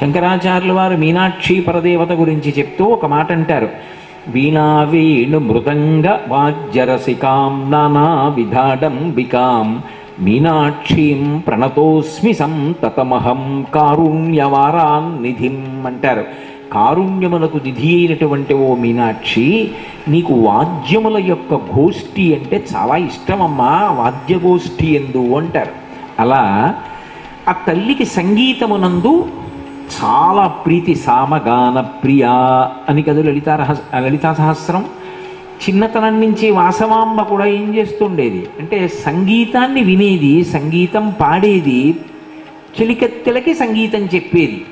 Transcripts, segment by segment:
శంకరాచార్యుల వారు మీనాక్షి పరదేవత గురించి చెప్తూ ఒక మాట అంటారు. వీణా వేణు మృదంగ వాజ్యరసికాం నానా విధాడంబికాం మీనాక్షీం ప్రణతోస్మి సంతతమహం కారుణ్యవారాన్నిధిం అంటారు. కారుణ్యములకు నిధి అయినటువంటి ఓ మీనాక్షి నీకు వాద్యముల యొక్క గోష్ఠి అంటే చాలా ఇష్టమమ్మా వాద్యగోష్ఠి ఎందు అంటారు. అలా ఆ తల్లికి సంగీతమునందు చాలా ప్రీతి సామగాన ప్రియ అని కదా లలితా రహస్ లలితా సహస్రం చిన్నతనం నుంచి వాసవాంబ కూడా ఏం చేస్తుండేది? అంటే సంగీతాన్ని వినేది సంగీతం పాడేది చెలికత్తెలకి సంగీతం చెప్పేది.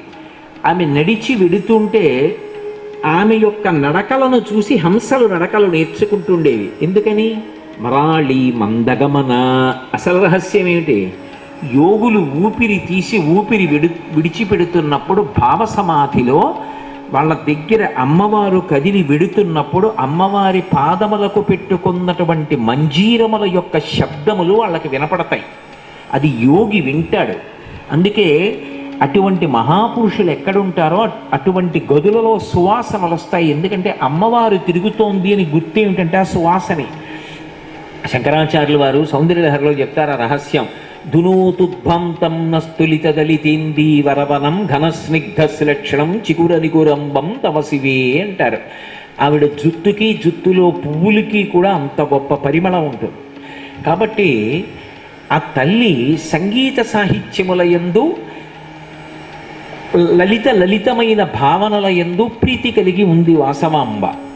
ఆమె నడిచి వెడుతుంటే ఆమె యొక్క నడకలను చూసి హంసలు నడకలు నేర్చుకుంటుండేవి. ఎందుకని? మరాళి మందగమన. అసలు రహస్యం ఏమిటి? యోగులు ఊపిరి తీసి ఊపిరి విడి విడిచిపెడుతున్నప్పుడు భావ సమాధిలో వాళ్ళ దగ్గర అమ్మవారు కదిలి వెడుతున్నప్పుడు అమ్మవారి పాదములకు పెట్టుకున్నటువంటి మంజీరముల యొక్క శబ్దములు వాళ్ళకి వినపడతాయి. అది యోగి వింటాడు. అందుకే అటువంటి మహాపురుషులు ఎక్కడుంటారో అటువంటి గదులలో సువాసనలు వస్తాయి. ఎందుకంటే అమ్మవారు తిరుగుతోంది అని గుర్తు ఏమిటంటే ఆ సువాసనే. శంకరాచార్యులు వారు సౌందర్యలహరిలో చెప్తారు ఆ రహస్యం. దునూతుధ్వంతం నస్తులిత దళితేందీ వరవనం ఘనస్నిగ్ధ శ్లక్షణం చిగుర నిగురంబం తవ అంటారు. ఆవిడ జుత్తుకి జుత్తులో పువ్వులకి కూడా అంత గొప్ప పరిమళం ఉంటుంది. కాబట్టి ఆ తల్లి సంగీత సాహిత్యముల యందు లలిత లలితమైన భావనల యందు ప్రీతి కలిగి ఉంది వాసవాంబ.